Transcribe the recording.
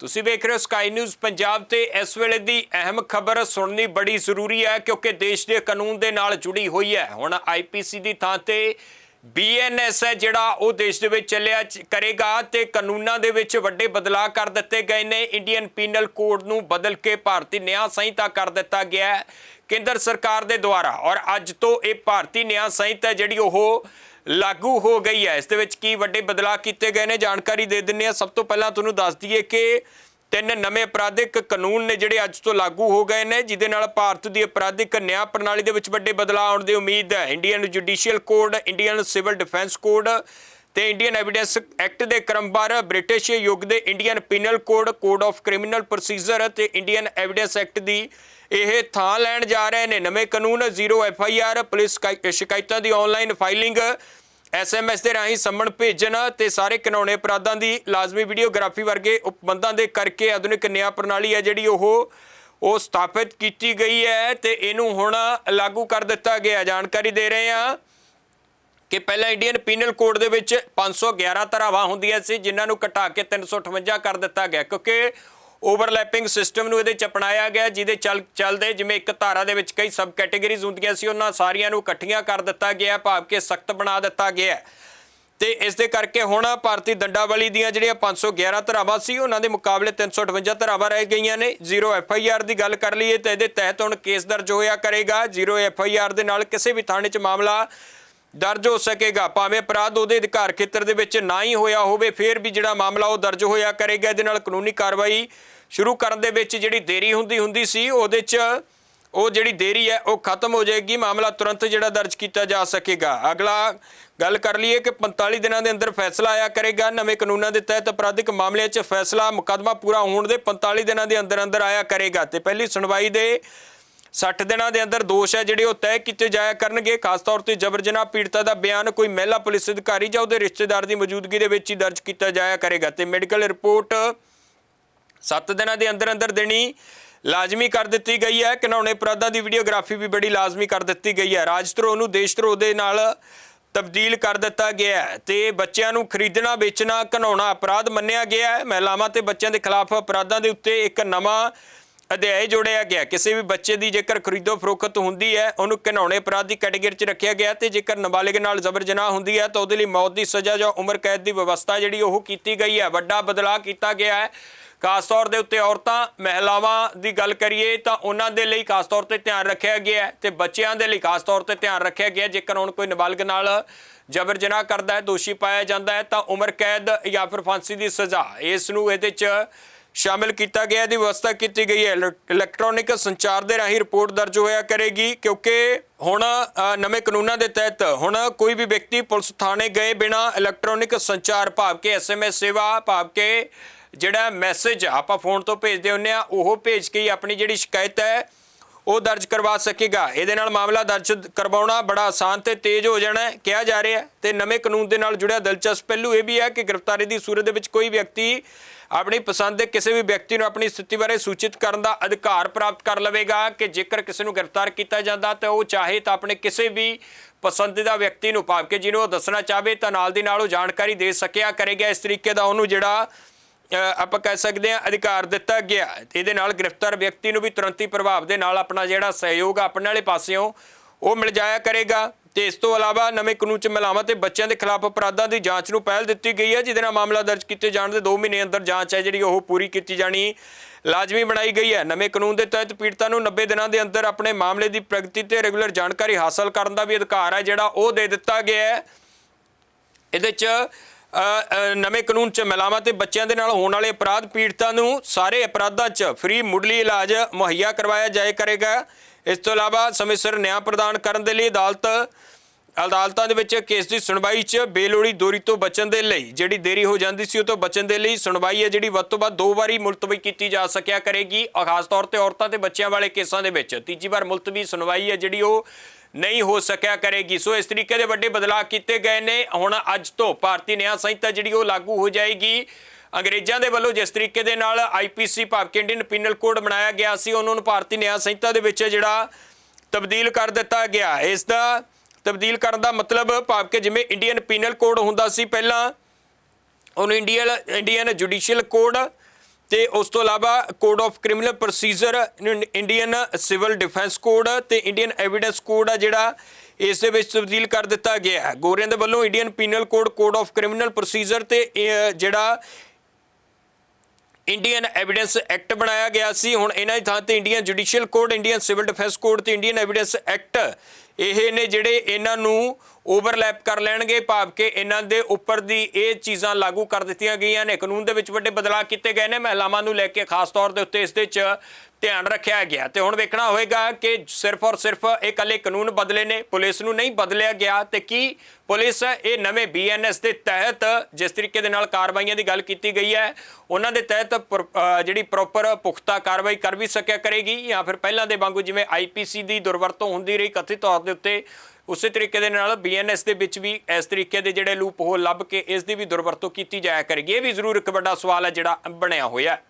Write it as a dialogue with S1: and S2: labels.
S1: ਤੁਸੀਂ ਵੇਖ ਰਹੇ ਹੋ ਸਕਾਈ ਨਿਊਜ਼ ਪੰਜਾਬ ਤੇ ਇਸ ਵੇਲੇ ਦੀ ਅਹਿਮ ਖਬਰ ਸੁਣਨੀ ਬੜੀ ਜ਼ਰੂਰੀ ਹੈ ਕਿਉਂਕਿ ਦੇਸ਼ ਦੇ ਕਾਨੂੰਨ ਦੇ ਨਾਲ ਜੁੜੀ ਹੋਈ ਹੈ। ਹੁਣ ਆਈਪੀਸੀ ਦੀ ਥਾਂ ਤੇ ਬੀਐਨਐਸ ਹੈ ਜਿਹੜਾ ਉਹ ਦੇਸ਼ ਦੇ ਵਿੱਚ ਚੱਲਿਆ ਕਰੇਗਾ ਤੇ ਕਾਨੂੰਨਾਂ ਦੇ ਵਿੱਚ ਵੱਡੇ ਬਦਲਾਅ ਕਰ ਦਿੱਤੇ ਗਏ ਨੇ। ਇੰਡੀਅਨ ਪੀਨਲ ਕੋਡ ਨੂੰ ਬਦਲ ਕੇ ਭਾਰਤੀ ਨਿਆਂ ਸੰਹਿਤਾ ਕਰ ਦਿੱਤਾ ਗਿਆ ਹੈ। ਕੇਂਦਰ ਸਰਕਾਰ ਦੇ ਦੁਆਰਾ। ਔਰ ਅੱਜ ਤੋਂ ਇਹ ਭਾਰਤੀ ਨਿਆਂ ਸੰਹਿਤਾ ਜਿਹੜੀ ਉਹ ਲਾਗੂ ਹੋ ਗਈ ਹੈ। ਇਸ ਦੇ ਵਿੱਚ ਕੀ ਵੱਡੇ ਬਦਲਾਅ ਕੀਤੇ ਗਏ ਨੇ, ਜਾਣਕਾਰੀ ਦੇ ਦਿੰਨੇ ਆ ਸਭ ਤੋਂ ਪਹਿਲਾਂ ਤੁਹਾਨੂੰ ਦੱਸ ਦਈਏ ਕਿ ਤਿੰਨ ਨਵੇਂ ਅਪਰਾਧਿਕ ਕਾਨੂੰਨ ਨੇ ਜਿਹੜੇ ਅੱਜ ਤੋਂ ਲਾਗੂ ਹੋ ਗਏ ਨੇ, ਜਿਹਦੇ ਨਾਲ ਭਾਰਤ ਦੀ ਅਪਰਾਧਿਕ ਨਿਆਂ ਪ੍ਰਣਾਲੀ ਦੇ ਵਿੱਚ ਵੱਡੇ ਬਦਲਾਅ ਆਉਣ ਦੀ ਉਮੀਦ ਹੈ। Indian judicial code, Indian civil defence code ਤੇ ਇੰਡੀਅਨ ਐਵੀਡੈਂਸ ਐਕਟ ਦੇ ਕ੍ਰਮਵਾਰ ਬ੍ਰਿਟਿਸ਼ ਯੁੱਗ ਦੇ Indian penal code code of criminal procedure ਤੇ ਇੰਡੀਅਨ ਐਵੀਡੈਂਸ ਐਕਟ ਦੀ ਇਹ ਥਾਂ ਲੈਣ ਜਾ ਰਹੇ ਨੇ। ਨਵੇਂ ਕਾਨੂੰਨ zero F I R police ਸ਼ਿਕਾਇ- ਸ਼ਿਕਾਇਤਾਂ ਦੀ ਆਨਲਾਈਨ ਫਾਈਲਿੰਗ ਐਸਐਮਐਸ ਦੇ ਰਾਹੀਂ ਸੰਮਣ ਭੇਜਣ ਤੇ ਸਾਰੇ ਕਾਨੂੰਨੀ ਅਪਰਾਧਾਂ ਦੀ ਲਾਜ਼ਮੀ ਵੀਡੀਓਗ੍ਰਾਫੀ ਵਰਗੇ ਉਪਬੰਧਾਂ ਦੇ ਕਰਕੇ ਆਧੁਨਿਕ ਨਿਆਂ ਪ੍ਰਣਾਲੀ ਹੈ ਜਿਹੜੀ ਉਹ ਉਹ ਸਥਾਪਿਤ ਕੀਤੀ ਗਈ ਹੈ ਤੇ ਇਹਨੂੰ ਹੁਣ ਲਾਗੂ ਕਰ ਦਿੱਤਾ ਗਿਆ। ਜਾਣਕਾਰੀ ਦੇ ਰਹੇ ਹਾਂ ਕਿ ਪਹਿਲਾਂ ਇੰਡੀਅਨ ਪੀਨਲ ਕੋਡ ਦੇ ਵਿੱਚ 511 ਧਾਰਾਵਾਂ ਹੁੰਦੀਆਂ ਸੀ, ਜਿਨ੍ਹਾਂ ਨੂੰ ਘਟਾ ਕੇ 358 ਕਰ ਦਿੱਤਾ ਗਿਆ, ਕਿਉਂਕਿ ਓਵਰਲੈਪਿੰਗ ਸਿਸਟਮ ਨੂੰ ਇਹਦੇ ਚ ਅਪਣਾਇਆ ਗਿਆ, ਜਿਹਦੇ ਚੱਲ, ਚੱਲਦੇ ਜਿਵੇਂ ਇੱਕ ਧਾਰਾ ਦੇ ਵਿੱਚ ਕਈ ਸਬ ਕੈਟਾਗਰੀਜ਼ ਹੁੰਦੀਆਂ ਸੀ, ਉਹਨਾਂ ਸਾਰੀਆਂ ਨੂੰ ਇਕੱਠੀਆਂ ਕਰ ਦਿੱਤਾ ਗਿਆ, ਭਾਵ ਕਿ ਸਖਤ ਬਣਾ ਦਿੱਤਾ ਗਿਆ ਤੇ ਇਸ ਦੇ ਕਰਕੇ ਹੁਣ ਭਾਰਤੀ ਦੰਡਾਵਲੀ ਦੀਆਂ ਜਿਹੜੀਆਂ 511 ਧਾਰਾਵਾਂ ਸੀ, ਉਹਨਾਂ ਦੇ ਮੁਕਾਬਲੇ 358 ਧਾਰਾਵਾਂ ਰਹਿ ਗਈਆਂ ਨੇ। ਜ਼ੀਰੋ ਐਫ ਆਈ ਆਰ ਦੀ ਗੱਲ ਕਰ ਲਈਏ ਤਾਂ ਇਹਦੇ ਤਹਿਤ ਹੁਣ ਕੇਸ ਦਰਜ ਹੋਇਆ ਕਰੇਗਾ। ਜ਼ੀਰੋ ਐਫ ਆਈ ਆਰ ਦੇ ਨਾਲ ਕਿਸੇ ਵੀ ਥਾਣੇ 'ਚ ਮਾਮਲਾ ਦਰਜ ਹੋ ਸਕੇਗਾ। ਭਾਵੇਂ ਅਪਰਾਧ ਉਹਦੇ ਅਧਿਕਾਰ ਖੇਤਰ ਦੇ ਵਿੱਚ ਨਾ ਹੀ ਹੋਇਆ ਹੋਵੇ, ਫਿਰ ਵੀ ਜਿਹੜਾ ਮਾਮਲਾ ਉਹ ਦਰਜ ਹੋਇਆ ਕਰੇਗਾ ਇਹਦੇ ਨਾਲ ਕਾਨੂੰਨੀ ਕਾਰਵਾਈ ਸ਼ੁਰੂ ਕਰਨ ਦੇ ਵਿੱਚ ਜਿਹੜੀ ਦੇਰੀ ਹੁੰਦੀ ਹੁੰਦੀ ਸੀ, ਉਹਦੇ 'ਚ ਉਹ ਜਿਹੜੀ ਦੇਰੀ ਹੈ, ਉਹ ਖਤਮ ਹੋ ਜਾਏਗੀ। ਮਾਮਲਾ ਤੁਰੰਤ ਜਿਹੜਾ ਦਰਜ ਕੀਤਾ ਜਾ ਸਕੇਗਾ। ਅਗਲਾ ਗੱਲ ਕਰ ਲਈਏ ਕਿ 45 ਦਿਨਾਂ ਦੇ ਅੰਦਰ ਫੈਸਲਾ ਆਇਆ ਕਰੇਗਾ। ਨਵੇਂ ਕਾਨੂੰਨਾਂ ਦੇ ਤਹਿਤ ਅਪਰਾਧਿਕ ਮਾਮਲਿਆਂ 'ਚ ਫੈਸਲਾ ਮੁਕੱਦਮਾ ਪੂਰਾ ਹੋਣ ਦੇ 45 ਦਿਨਾਂ ਦੇ ਅੰਦਰ ਅੰਦਰ ਆਇਆ ਕਰੇਗਾ। ਤੇ ਪਹਿਲੀ ਸੁਣਵਾਈ ਦੇ 60 ਦਿਨਾਂ ਦੇ ਅੰਦਰ ਦੋਸ਼ ਹੈ ਜਿਹੜੇ ਉਹ ਤੈਅ ਕੀਤੇ ਜਾਇਆ ਕਰਨਗੇ। ਖਾਸ ਤੌਰ ਤੇ ਜਬਰ ਜਨਾਹ ਪੀੜਤਾ ਦਾ ਬਿਆਨ ਕੋਈ ਮਹਿਲਾ ਪੁਲਿਸ ਅਧਿਕਾਰੀ ਜਾਂ ਉਹਦੇ ਰਿਸ਼ਤੇਦਾਰ ਦੀ ਮੌਜੂਦਗੀ ਦੇ ਵਿੱਚ ਹੀ ਦਰਜ ਕੀਤਾ ਜਾਇਆ ਕਰੇਗਾ। ਤੇ ਮੈਡੀਕਲ ਰਿਪੋਰਟ 7 ਦਿਨਾਂ ਦੇ ਅੰਦਰ ਅੰਦਰ ਦੇਣੀ ਲਾਜ਼ਮੀ ਕਰ ਦਿੱਤੀ ਗਈ ਹੈ। ਘਿਨਾਉਣੇ ਅਪਰਾਧਾਂ ਦੀ ਵੀਡੀਓਗ੍ਰਾਫੀ ਵੀ ਬੜੀ ਲਾਜ਼ਮੀ ਕਰ ਦਿੱਤੀ ਗਈ ਹੈ। ਰਾਜ ਧਰੋਹ ਨੂੰ ਦੇਸ਼ ਧਰੋਹ ਦੇ ਨਾਲ ਤਬਦੀਲ ਕਰ ਦਿੱਤਾ ਗਿਆ ਹੈ ਤੇ ਬੱਚਿਆਂ ਨੂੰ ਖਰੀਦਣਾ, ਵੇਚਣਾ ਘਿਨਾਉਣਾ ਅਪਰਾਧ ਮੰਨਿਆ ਗਿਆ ਹੈ। ਮਹਿਲਾਵਾਂ ਤੇ ਬੱਚਿਆਂ ਦੇ ਖਿਲਾਫ ਅਪਰਾਧਾਂ ਦੇ ਉੱਤੇ ਇੱਕ ਨਵਾਂ ਅਧਿਆਇ ਜੋੜਿਆ ਗਿਆ। ਕਿਸੇ ਵੀ ਬੱਚੇ ਦੀ ਜੇਕਰ ਖਰੀਦੋ ਫਰੋਖਤ ਹੁੰਦੀ ਹੈ, ਉਹਨੂੰ ਘਿਨਾਉਣੇ ਅਪਰਾਧ ਦੀ ਕੈਟਾਗਰੀ 'ਚ ਰੱਖਿਆ ਗਿਆ ਤੇ ਜੇਕਰ ਨਾਬਾਲਿਗ ਨਾਲ ਜ਼ਬਰ ਜਨਾਹ ਹੁੰਦੀ ਹੈ, ਤਾਂ ਉਹਦੇ ਲਈ ਮੌਤ ਦੀ ਸਜ਼ਾ ਜਾਂ ਉਮਰ ਕੈਦ ਦੀ ਵਿਵਸਥਾ ਜਿਹੜੀ ਉਹ ਕੀਤੀ ਗਈ ਹੈ। ਵੱਡਾ ਬਦਲਾਅ ਕੀਤਾ ਗਿਆ ਹੈ। ਖਾਸ ਤੌਰ ਦੇ ਉੱਤੇ ਔਰਤਾਂ, ਮਹਿਲਾਵਾਂ ਦੀ ਗੱਲ ਕਰੀਏ, ਤਾਂ ਉਹਨਾਂ ਦੇ ਲਈ ਖਾਸ ਤੌਰ ਤੇ ਧਿਆਨ ਰੱਖਿਆ ਗਿਆ ਹੈ ਤੇ ਬੱਚਿਆਂ ਦੇ ਲਈ ਖਾਸ ਤੌਰ ਤੇ ਧਿਆਨ ਰੱਖਿਆ ਗਿਆ ਜੇਕਰ ਹੁਣ ਕੋਈ ਨਾਬਾਲਗ ਨਾਲ ਜਬਰ ਜਨਾਹ ਕਰਦਾ ਹੈ, ਦੋਸ਼ੀ ਪਾਇਆ ਜਾਂਦਾ ਹੈ, ਤਾਂ ਉਮਰ ਕੈਦ ਜਾਂ ਫਿਰ ਫਾਂਸੀ ਦੀ ਸਜ਼ਾ। ਇਸ ਨੂੰ ਇਹਦੇ 'ਚ ਸ਼ਾਮਿਲ ਕੀਤਾ ਗਿਆ ਦੀ ਵਿਵਸਥਾ ਕੀਤੀ ਗਈ ਹੈ। ਇਲੈ- ਇਲੈਕਟ੍ਰੋਨਿਕ ਸੰਚਾਰ ਦੇ ਰਾਹੀਂ ਰਿਪੋਰਟ ਦਰਜ ਹੋਇਆ ਕਰੇਗੀ, ਕਿਉਂਕਿ ਹੁਣ ਨਵੇਂ ਕਾਨੂੰਨਾਂ ਦੇ ਤਹਿਤ ਹੁਣ ਕੋਈ ਵੀ ਵਿਅਕਤੀ ਪੁਲਿਸ ਥਾਣੇ ਗਏ ਬਿਨਾ ਇਲੈਕਟ੍ਰੋਨਿਕ ਸੰਚਾਰ, ਭਾਵ ਕਿ ਐਸਐਮਐਸ ਸੇਵਾ, ਭਾਵ ਕੇ ਜਿਹੜਾ ਮੈਸੇਜ ਆਪਾਂ ਫੋਨ ਤੋਂ ਭੇਜਦੇ ਹੁੰਨੇ ਆ ਉਹ ਭੇਜ ਕੇ ਹੀ ਆਪਣੀ ਜਿਹੜੀ ਸ਼ਿਕਾਇਤ ਹੈ, ਉਹ ਦਰਜ ਕਰਵਾ ਸਕੇਗਾ। ਇਹਦੇ ਨਾਲ ਮਾਮਲਾ ਦਰਜ ਕਰਵਾਉਣਾ ਬੜਾ ਆਸਾਨ ਤੇ ਤੇਜ਼ ਹੋ ਜਾਣਾ ਕਿਹਾ ਜਾ ਰਿਹਾ ਹੈ। ਤੇ ਨਵੇਂ ਕਾਨੂੰਨ ਦੇ ਨਾਲ ਜੁੜਿਆ ਦਿਲਚਸਪ ਪਹਿਲੂ ਇਹ ਵੀ ਹੈ ਕਿ ਗ੍ਰਿਫਤਾਰੀ ਦੀ ਸੂਰਤ ਦੇ ਵਿੱਚ ਕੋਈ ਵਿਅਕਤੀ ਆਪਣੀ ਪਸੰਦ ਦੇ ਕਿਸੇ ਵੀ ਵਿਅਕਤੀ ਨੂੰ ਆਪਣੀ ਸਥਿਤੀ ਬਾਰੇ ਸੂਚਿਤ ਕਰਨ ਦਾ ਅਧਿਕਾਰ ਪ੍ਰਾਪਤ ਕਰ ਲਵੇਗਾ ਕਿ ਜੇਕਰ ਕਿਸੇ ਨੂੰ ਗ੍ਰਿਫਤਾਰ ਕੀਤਾ ਜਾਂਦਾ ਤਾਂ ਉਹ ਚਾਹੇ ਤਾਂ ਆਪਣੇ ਕਿਸੇ ਵੀ ਪਸੰਦੀਦਾ ਵਿਅਕਤੀ ਨੂੰ ਭਾਵ ਕਿ ਜਿਹਨੂੰ ਉਹ ਦੱਸਣਾ ਚਾਹਵੇ ਤਾਂ ਨਾਲ ਦੀ ਨਾਲ ਉਹ ਜਾਣਕਾਰੀ ਦੇ ਸਕਿਆ ਕਰੇਗਾ ਇਸ ਤਰੀਕੇ ਦਾ ਉਹਨੂੰ ਜਿਹੜਾ ਆਪਾਂ ਕਹਿ ਸਕਦੇ ਹਾਂ ਅਧਿਕਾਰ ਦਿੱਤਾ ਗਿਆ ਹੈ। ਇਹਦੇ ਨਾਲ ਗ੍ਰਿਫਤਾਰ ਵਿਅਕਤੀ ਨੂੰ ਵੀ ਤੁਰੰਤੀ ਪ੍ਰਭਾਵ ਦੇ ਨਾਲ ਆਪਣਾ ਜਿਹੜਾ ਸਹਿਯੋਗ ਆ ਆਪਣੇ ਵਾਲੇ ਪਾਸਿਓਂ ਉਹ ਮਿਲ ਜਾਇਆ ਕਰੇਗਾ ਤੇ ਇਸ ਤੋਂ ਇਲਾਵਾ ਨਵੇਂ ਕਾਨੂੰਨ ਚ ਮਹਿਲਾਵਾਂ ਤੇ ਬੱਚਿਆਂ ਦੇ ਖਿਲਾਫ ਅਪਰਾਧਾਂ ਦੀ ਜਾਂਚ ਨੂੰ ਪਹਿਲ ਦਿੱਤੀ ਗਈ ਹੈ, ਜਿਹਦੇ ਨਾਲ ਮਾਮਲਾ ਦਰਜ ਕੀਤੇ ਜਾਣ ਦੇ 2 ਮਹੀਨੇ ਅੰਦਰ ਜਾਂਚ ਹੈ, ਜਿਹੜੀ ਉਹ ਪੂਰੀ ਕੀਤੀ ਜਾਣੀ ਲਾਜ਼ਮੀ ਬਣਾਈ ਗਈ ਹੈ। ਨਵੇਂ ਕਾਨੂੰਨ ਦੇ ਤਹਿਤ ਪੀੜਤਾਂ ਨੂੰ 90 ਦਿਨਾਂ ਦੇ ਅੰਦਰ ਆਪਣੇ ਮਾਮਲੇ ਦੀ ਪ੍ਰਗਤੀ ਤੇ ਰੈਗੂਲਰ ਜਾਣਕਾਰੀ ਹਾਸਲ ਕਰਨ ਦਾ ਵੀ ਅਧਿਕਾਰ ਹੈ, ਜਿਹੜਾ ਉਹ ਦੇ ਦਿੱਤਾ ਗਿਆ ਹੈ। ਇਹਦੇ ਚ ਨਵੇਂ ਕਾਨੂੰਨ ਚ ਮਹਿਲਾਵਾਂ ਤੇ ਬੱਚਿਆਂ ਦੇ ਨਾਲ ਹੋਣ ਵਾਲੇ ਅਪਰਾਧ ਪੀੜਤਾਂ ਨੂੰ ਸਾਰੇ ਅਪਰਾਧਾਂ ਚ ਫ੍ਰੀ ਮੁੱਢਲੀ ਇਲਾਜ ਮੁਹੱਈਆ ਕਰਵਾਇਆ ਜਾਏ ਕਰੇਗਾ। ਇਸ ਤੋਂ ਇਲਾਵਾ ਸਮੇਂ ਸਿਰ ਨਿਆਂ ਪ੍ਰਦਾਨ ਕਰਨ ਦੇ ਲਈ ਅਦਾਲਤ ਅਦਾਲਤਾਂ ਦੇ ਵਿੱਚ ਕੇਸ ਦੀ ਸੁਣਵਾਈ 'ਚ ਬੇਲੋੜੀ ਦੂਰੀ ਤੋਂ ਬਚਣ ਦੇ ਲਈ, ਜਿਹੜੀ ਦੇਰੀ ਹੋ ਜਾਂਦੀ ਸੀ ਉਹ ਤੋਂ ਬਚਣ ਦੇ ਲਈ ਸੁਣਵਾਈ ਹੈ, ਜਿਹੜੀ ਵੱਧ ਤੋਂ ਵੱਧ ਦੋ ਵਾਰੀ ਮੁਲਤਵੀ ਕੀਤੀ ਜਾ ਸਕਿਆ ਕਰੇਗੀ। ਔਰ ਖਾਸ ਤੌਰ ਤੇ ਔਰਤਾਂ ਤੇ ਬੱਚਿਆਂ ਵਾਲੇ ਕੇਸਾਂ ਦੇ ਵਿੱਚ ਤੀਜੀ ਵਾਰ ਮੁਲਤਵੀ ਸੁਣਵਾਈ ਹੈ, ਜਿਹੜੀ ਉਹ ਨਹੀਂ ਹੋ ਸਕਿਆ ਕਰੇਗੀ। ਸੋ ਇਸ ਤਰੀਕੇ ਦੇ ਵੱਡੇ ਬਦਲਾਅ ਕੀਤੇ ਗਏ ਨੇ। ਹੁਣ ਅੱਜ ਤੋਂ ਭਾਰਤੀ ਨਿਆਂ ਸੰਹਿਤਾ ਜਿਹੜੀ ਉਹ ਲਾਗੂ ਹੋ ਜਾਏਗੀ। ਅੰਗਰੇਜ਼ਾਂ ਦੇ ਵੱਲੋਂ ਜਿਸ ਤਰੀਕੇ ਦੇ ਨਾਲ ਆਈਪੀਸੀ ਭਾਵ ਕਿ ਇੰਡੀਅਨ ਪੀਨਲ ਕੋਡ ਬਣਾਇਆ ਗਿਆ ਸੀ, ਉਹਨਾਂ ਨੂੰ ਭਾਰਤੀ ਨਿਆਂ ਸੰਹਿਤਾ ਦੇ ਵਿੱਚ ਜਿਹੜਾ ਤਬਦੀਲ ਕਰ ਦਿੱਤਾ ਗਿਆ। ਇਸ ਦਾ ਤਬਦੀਲ ਕਰਨ ਦਾ ਮਤਲਬ ਭਾਵ ਕਿ ਜਿਵੇਂ ਇੰਡੀਅਨ ਪੀਨਲ ਕੋਡ ਹੁੰਦਾ ਸੀ ਪਹਿਲਾਂ ਉਹਨੂੰ ਇੰਡੀਅਨ ਇੰਡੀਅਨ ਜੁਡੀਸ਼ੀਅਲ ਕੋਡ ਤੇ ਉਸ ਤੋਂ ਇਲਾਵਾ code of criminal procedure Indian civil defence code ਤੇ ਇੰਡੀਅਨ ਐਵੀਡੈਂਸ ਕੋਡ ਆ ਜਿਹੜਾ ਇਸ ਦੇ ਵਿੱਚ ਤਬਦੀਲ ਕਰ ਦਿੱਤਾ ਗਿਆ ਹੈ। ਗੋਰਿਆਂ ਦੇ ਵੱਲੋਂ Indian penal code code of criminal procedure ਤੇ, ਇਹ ਜਿਹੜਾ ਇੰਡੀਅਨ ਐਵੀਡੈਂਸ ਐਕਟ ਬਣਾਇਆ ਗਿਆ ਸੀ। ਹੁਣ ਇਹਨਾਂ ਦੀ ਥਾਂ ਤੇ Indian judicial code Indian civil defence code ਤੇ ਇੰਡੀਅਨ ਐਵੀਡੈਂਸ ਐਕਟ ਇਹ ਨੇ ਜਿਹੜੇ ਇਹਨਾਂ ਨੂੰ ਓਵਰਲੈਪ ਕਰ ਲੈਣਗੇ, ਭਾਵ ਕਿ ਇਹਨਾਂ ਦੇ ਉੱਪਰ ਦੀ ਇਹ ਚੀਜ਼ਾਂ ਲਾਗੂ ਕਰ ਦਿੱਤੀਆਂ ਗਈਆਂ ਨੇ। ਕਾਨੂੰਨ ਦੇ ਵਿੱਚ ਵੱਡੇ ਬਦਲਾਅ ਕੀਤੇ ਗਏ ਨੇ। ਮਹਿਲਾਵਾਂ ਨੂੰ ਲੈ ਕੇ ਖਾਸ ਤੌਰ ਦੇ ਉੱਤੇ ਇਸ ਦੇ 'ਚ ਧਿਆਨ ਰੱਖਿਆ ਗਿਆ। ਤੇ ਹੁਣ ਵੇਖਣਾ ਹੋਏਗਾ ਕਿ ਸਿਰਫ ਔਰ ਸਿਰਫ ਇਹ ਇਕੱਲੇ ਕਾਨੂੰਨ ਬਦਲੇ ਨੇ। ਪੁਲਿਸ ਨੂੰ ਨਹੀਂ ਬਦਲਿਆ ਗਿਆ। ਤੇ ਕੀ ਪੁਲਿਸ ਇਹ ਨਵੇਂ ਬੀਐਨਐਸ ਦੇ ਤਹਿਤ ਜਿਸ ਤਰੀਕੇ ਦੇ ਨਾਲ ਕਾਰਵਾਈਆਂ ਦੀ ਗੱਲ ਕੀਤੀ ਗਈ ਹੈ, ਉਹਨਾਂ ਦੇ ਤਹਿਤ ਪਰ- ਜਿਹੜੀ ਪ੍ਰੋਪਰ ਪੁਖਤਾ ਕਾਰਵਾਈ ਕਰ ਵੀ ਸਕਿਆ ਕਰੇਗੀ ਜਾਂ ਫਿਰ ਪਹਿਲਾਂ ਦੇ ਵਾਂਗੂ ਜਿਵੇਂ ਆਈਪੀਸੀ ਦੀ ਦੁਰਵਰਤੋਂ ਹੁੰਦੀ ਰਹੀ, ਕਥਿਤ ਤੌਰ ਦੇ ਉੱਤੇ ਉਸੇ ਤਰੀਕੇ ਦੇ ਨਾਲ ਬੀਐਨਐਸ ਦੇ ਵਿੱਚ ਵੀ ਇਸ ਤਰੀਕੇ ਦੇ ਜਿਹੜੇ ਲੂਪ ਹੋਲ ਲੱਭ ਕੇ ਇਸ ਦੀ ਵੀ ਦੁਰਵਰਤੋਂ ਕੀਤੀ ਜਾਇਆ ਕਰੇਗੀ। ਇਹ ਵੀ ਜ਼ਰੂਰ ਇੱਕ ਵੱਡਾ ਸਵਾਲ ਹੈ ਜਿਹੜਾ ਬਣਿਆ ਹੋਇਆ ਹੈ।